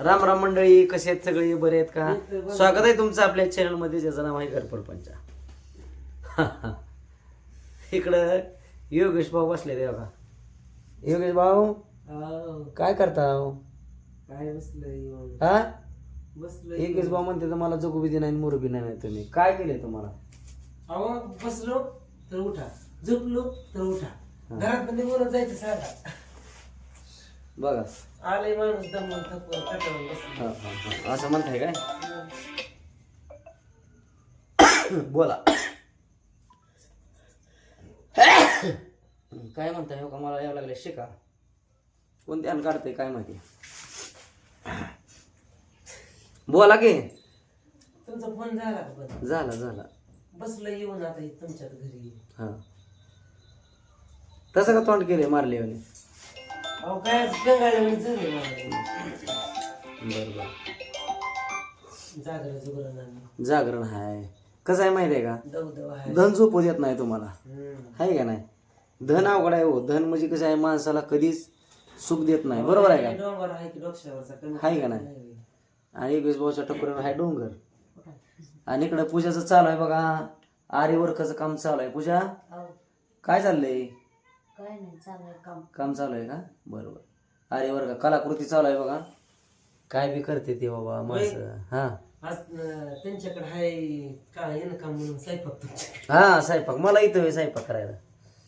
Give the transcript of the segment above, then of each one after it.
राम राम मंडळी कसे आहेत सगळे? बरे आहेत का? स्वागत आहे तुमचं आपल्या चॅनलमध्ये ज्याचं नाव आहे घरपरपंचा इकडं योगेश भाऊ बसले ते बघा. योगेश भाऊ काय करता हो? काय बसलंय हा? योगेश भाऊ म्हणते तर मला जगू बी नाही मुरबी नाही तुम्ही. काय केलंय तुम्हाला? अहो बसलो तर उठा. झोपलो तर उठा. घरात निघून जायचं सांगा बघा. आलंय माणूस दमून थकून कटाळून बसलो. हा, हा, हा. असं म्हणताय काय? बोला. काय म्हणताय हो का? मला यावं लागले शिका. कोण ध्यान काढतंय काय माहिती? बोला की. तुमचा फोन झाला का झालं झालं. बसलो येऊन आता इथं तुमच्यात घरी. हा. तसं का तोंड केलंय मारले म्हणे अहो काय गंगाळले झाले मला बरं बरं जागराचं बरं नाही जागरण हाय. कसं आहे माहिती आहे का आहे. धन झोपू देत नाही तुम्हाला. हम्म. आहे का नाही? धन अवघड आहे हो. धन म्हणजे कसं आहे माणसाला कधीच सुख देत नाही. बरोबर आहे का? डोंगर आहे की डोक्षावरचा कमी आहे का नाही? आणि एक भाऊच्या टकुऱ्यावर आहे डोंगर. आणि इकडं पूजाचं चालू आहे बघा. आरी वर्काचं काम चालू आहे. पूजा काय चाललंय? काय नाही चाललंय काम. काम चालू आहे का? बरोबर. आरी वर्ग कलाकृती चालू आहे बघा. काय बी करते ते बाबा माणसं. हा. आज अं, त्यांच्याकडे आहे काय इन्कम म्हणून स्वयंपाक तुमच्याकडे? हा स्वयंपाक. मला इथं स्वयंपाक करायला.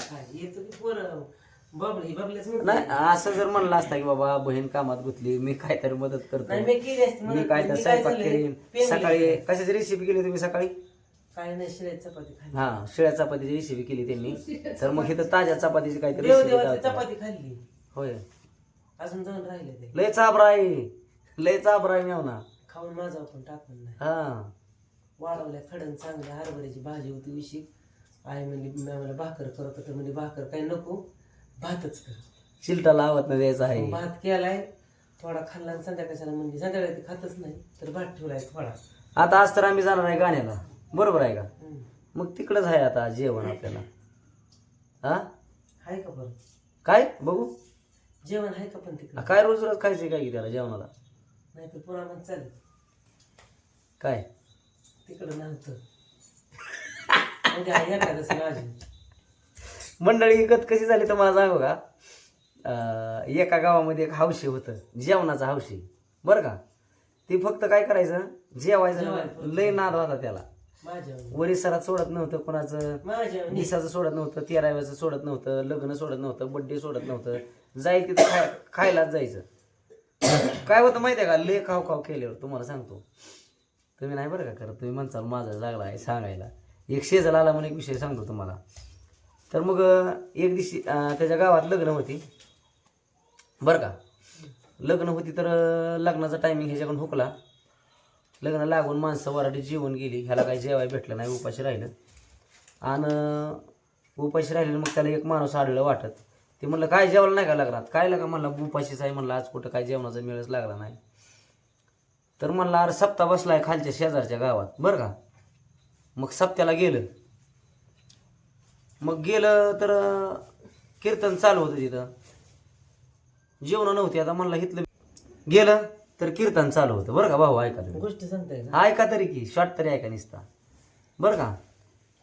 काय येतो की पोरं. बाबली बाबल्याच नाही असं जर म्हणलं असता की बाबा बहीण कामात गुतली मी काहीतरी मदत करतो नाही मी केली असते मी म्हणून काय तर मी स्वयंपाक पेंगली सकाळी कशाची रेसिपी केली तुम्ही सकाळी? काय नाही शिळ्याची चपाती खाल्ली. हा शिळ्या चपातीची रेसिपी केली त्यांनी. तर मग इथं ताज्या चपातीची काहीतरी चपाती खाल्ली. होय. अजून दोन राहिले ते. लय चाबरा आहे लय चाबरा आहे मेवना खाऊन माझा आपण टाकून नाही. हा. वाढवल्या खडन चांगल्या हरभऱ्याची भाजी होती उशी आई म्हणली मी मला भाकर करत होतं. म्हणजे भाकर काही नको भातच कर. शिलटा लावत नाही द्यायचा आहे. भात केलाय थोडा खाल्ला आणि संध्याकाळच्याला म्हणजे संध्याकाळी ते खातच नाही तर भात ठेवलाय थोडा. आता आज तर आम्ही जाणार आहे गाण्याला. बरोबर आहे का. मग तिकडंच आहे आता जेवण आपल्याला. हा? आहे का बरं? काय? बघू. जेवण आहे का पण तिकडे? काय रोज रोज खायचंय काय की त्याला जेवणाला? नाही तर पुन्हा मग चालेल. काय? तिकडं नव्हतं. म्हणजे आहे एखादं माझी मंडळी गत कशी झाली तर मला सांगू का? अं, एका गावामध्ये एक हौशी होतं. जेवणाचं हौशी बरं का? ती फक्त काय करायचं? जेवायचं. लय नाद होता त्याला. वरिसरात सोडत नव्हतं कोणाचं दिसाचं सोडत नव्हतं तेराव्याचं सोडत नव्हतं लग्न सोडत नव्हतं बड्डे सोडत नव्हतं. जाईल तिथं खाय खायलाच जायचं. काय होतं माहिती आहे का? लय खाव खाव केल्यावर तुम्हाला सांगतो. तुम्ही नाही बरं का करत? तुम्ही म्हणसाल माझा लागला आहे सांगायला. एक शेजाला आला म्हणून एक विषय सांगतो तुम्हाला. तर मग एक दिवशी त्याच्या गावात लग्न होती. बरं का? लग्न होती तर लग्नाचा टायमिंग ह्याच्याकडून हुकला. लग्न लागून माणसं वराडी जेवण गेली. ह्याला काही जेवाय भेटलं नाही उपाशी राहिलं. आणि उपाशी राहिलं मग त्याला एक माणूस आढळलं वाटत. ते म्हणलं काय जेवलं नाही का लग्नात काय लागा म्हणलं उपाशीच आहे. म्हणलं आज कुठं काय जेवणाचा मेळच लागला नाही. तर म्हणलं अरे सप्ता बसला आहे खालच्या शेजारच्या गावात. बरं का? मग सप्त्याला गेलं. मग गेलं तर कीर्तन चालू होतं तिथं. जेवण नव्हती. आता म्हणलं इथलं गेलं. तर कीर्तन चालू होतं. बरं का भाऊ ऐका तुम्ही. गोष्टी सांगताय का? ऐका तरी की शॉर्ट तरी ऐका निसता. बरं का?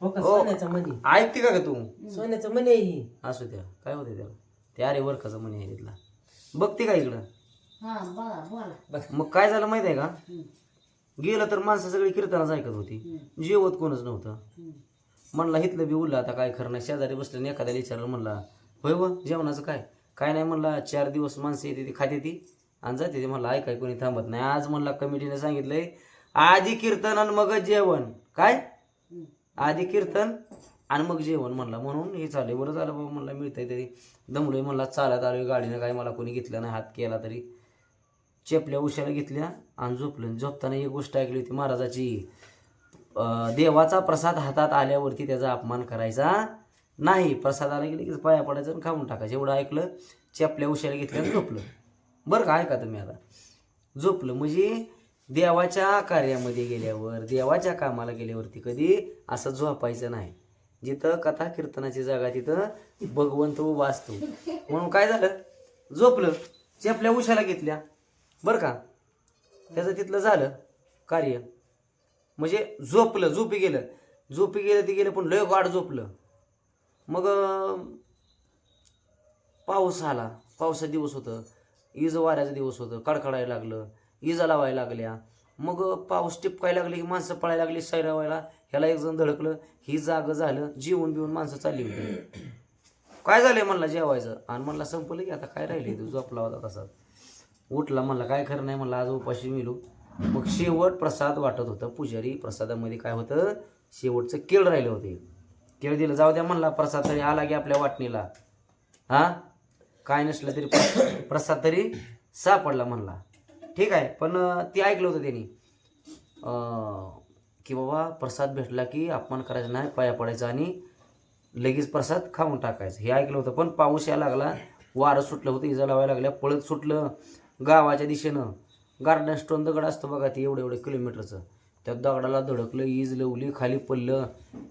हो का? हो. सोन्याचा मनी ऐकते का ग तू? सोन्याचं मनी आहे ही. असू द्या. काय होते त्याला? ते अरे वर्काचं म्हणे आहे तिथला. बघते का इकडं? हा बघा बोला. मग काय झालं माहिती आहे का? हम्म, गेलं तर माणसं सगळी कीर्तनाच ऐकत होती. हम्म, जेवत कोणच नव्हतं. हम्म. म्हणला हिथलं बी उरलं आता काय खरं नाही. शेजारी बसलं आणि एखाद्याला विचारलं म्हणला होय व जेवणाचं काय? काय नाही म्हणला चार दिवस माणसं येते ती खाते ती. आणि जाते ती म्हणलं ऐकाय कोणी थांबत नाही. आज म्हणला कमिटीने सांगितलंय आधी कीर्तन आणि मग जेवण. काय. आधी कीर्तन आणि मग जेवण म्हणला. म्हणून हे चाललंय. बरं झालं बाबा म्हणला मिळतंय तरी. दमलोय म्हणला चालत आलोय गाडीनं काय मला कोणी घेतलं नाही हात केला तरी. चेपल्या उशाला घेतल्या आणि झोपलं. झोपताना एक गोष्ट ऐकली होती महाराजाची. देवाचा प्रसाद हातात आल्यावरती त्याचा अपमान करायचा नाही. प्रसाद आला की लगेच पाया पडायचं आणि खाऊन टाकायचं. एवढं ऐकलं चेपल्या उशाला घेतल्या आणि झोपलं. बरं का ऐका तुम्ही आता. झोपलं म्हणजे देवाच्या कार्यामध्ये गेल्यावर देवाच्या कामाला गेल्यावरती कधी असं झोपायचं नाही. जिथं कथा कीर्तनाची जागा तिथं भगवंत उभा असतो. म्हणून काय झालं? झोपलं. चेपल्या उशाला घेतल्या. बरं का? त्याचं तिथलं झालं कार्य. म्हणजे झोपलं झोपी गेलं. झोपी गेलं ते गेलं पण लय गाड झोपलं. मग पाऊस आला. पावसा दिवस होतं. इज वाऱ्याचा दिवस होतं कडकडायला लागलं इजा लावायला लागल्या. मग पाऊस टिपकायला लागले की माणसं पळायला लागली सैरावायला ह्याला एक जण धडकलं ही जागं झालं जेवून बिवून माणसं चालली होती. काय झालंय म्हणला जेवायचं? आणि म्हणला संपलं की आता काय राहिले तू झोपला होता तसा. उठला म्हणला काय खरं नाही म्हणला आज उपाशी मिळू मग शेवट प्रसाद वाटत होतं पुजारी प्रसादामध्ये काय होतं? शेवटचं केळ राहिले होते. केळ दिलं जाऊ द्या म्हणला प्रसाद तरी आला की आपल्या वाटणीला. हां? काय नसलं तरी प्रसाद तरी सापडला म्हणला. ठीक आहे पण ती ते ऐकलं होतं त्यांनी. की बाबा प्रसाद भेटला की अपमान करायचा नाही पाया पडायचा आणि लगेच प्रसाद खाऊन टाकायचं. हे ऐकलं होतं पण पाऊस यायला लागला वारं सुटलं होतं इजा लावायला लागल्या पळत सुटलं गावाच्या दिशेनं. गार्डन स्टोन दगड असतं बघा ते एवढं एवढं किलोमीटरचं. त्या दगडाला धडकलं इज लवली खाली पडलं.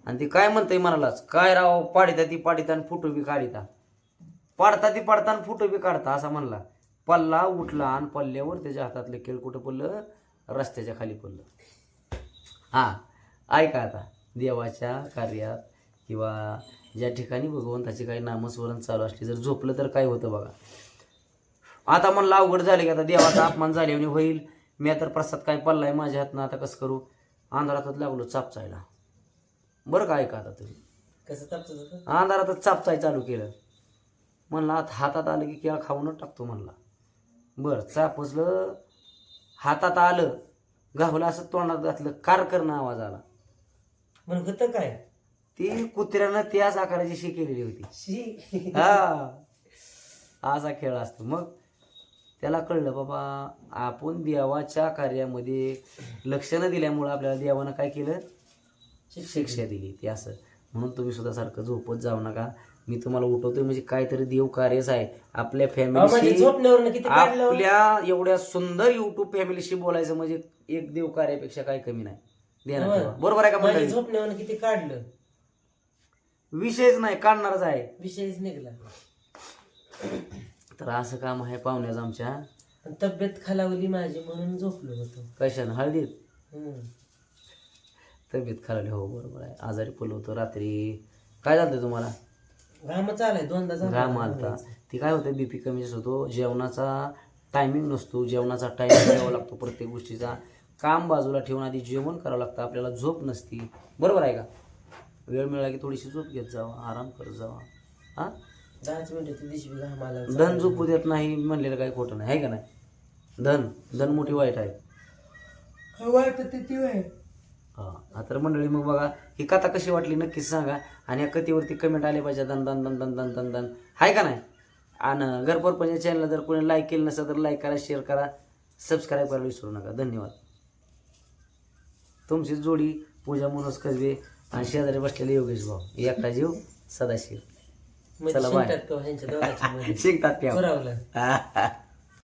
आणि ते काय म्हणतंय म्हणालाच काय राव पाडिता ती पाडिता आणि फोटो बी काढिता. पाडता ती पाडता आणि फोटो बी काढता असा म्हणला. पल्ला उठला आणि पल्ल्यावर त्याच्या हातातलं केळ कुठं पडलं? रस्त्याच्या खाली पडलं. हां ऐका आता. देवाच्या कार्यात किंवा ज्या ठिकाणी भगवंताची काही नामस्मरण चालू असली जर झोपलं तर काय होतं बघा. आता म्हणलं अवघड झाले की आता देवाचा अपमान झाले आणि होईल. मी तर प्रसाद काय पडलाय माझ्या हातनं आता कसं करू? अंधारातच लागलो चापचायला. बरं का ऐका आता तुम्ही. कसं होतं? अंधारातच चापचाय चालू केलं. म्हणलं आता हातात आलं की केळा खाऊनच टाकतो म्हणला. बरं चापसलं हातात आलं गावलं असं तोंडात घातलं कार करणं आवाज आला. म्हणून होतं काय? ती कुत्र्यानं त्याच आकाराची शी केलेली होती. शी हा. असा खेळ असतो. मग त्याला कळलं बाबा आपण देवाच्या कार्यामध्ये लक्ष न दिल्यामुळं आपल्याला देवानं काय केलं? शिक्षा दिली ती असं. म्हणून तुम्ही सुद्धा सारखं झोपत जाऊ नका. मी तुम्हाला उठवतोय म्हणजे काहीतरी देव कार्यच आहे. आपल्या फॅमिलीशी झोपण्यावर किती काढलं? आपल्या एवढ्या सुंदर युट्यूब फॅमिलीशी बोलायचं म्हणजे एक देव कार्यापेक्षा काही कमी नाही. ध्यानात ठेवा. बरोबर आहे का माझी मंडळी? झोपण्यावर किती काढलं? विषयच नाही काढणारच आहे. विषयच निघला. तर असं काम आहे पाहुण्याचं आमच्या. आणि तब्येत खालावली माझी म्हणून झोपलो होतो. कशानं? हळदीत? हम्म. तब्येत खालावली हो बरोबर आहे. आजारी पडलो होतो रात्री. काय झालं तुम्हाला? घामच आलाय दोनदा झाला. घाम आलता. ती काय होतं बीपी कमी जास्त होतो. जेवणाचा टायमिंग नसतो. जेवणाचा टायमिंग द्यावा लागतो प्रत्येक गोष्टीचा. काम बाजूला ठेवून आधी जेवण करावं लागतं. आपल्याला झोप नसती. बरोबर आहे का? वेळ मिळाला की थोडीशी झोप घेत जावा. आराम करत जावा. हां? दहाच मिनिटं त्या दिवशी बी घाम आला. धन झोपू देत नाही म्हणलेलं काही खोटं नाही. आहे का नाही? धन. धन मोठी वाईट आहे. वाटत ती वय हा तर मंडळी मग बघा ही कथा कशी वाटली नक्कीच सांगा. आणि या कथेवरती कमेंट आले पाहिजे दन दन दन दन दन दन दन आहे का नाही? आणि घरपरपंच चॅनलला जर कोणी लाईक केलं नसेल तर लाईक करा शेअर करा सबस्क्राईब करायला विसरू नका. धन्यवाद. तुमची जोडी पूजा मनोज कसबे आणि शेजारी बसलेले योगेश भाऊ. एकटा जीव सदाशिव. म्हणजे चला, बाय. शिंकतात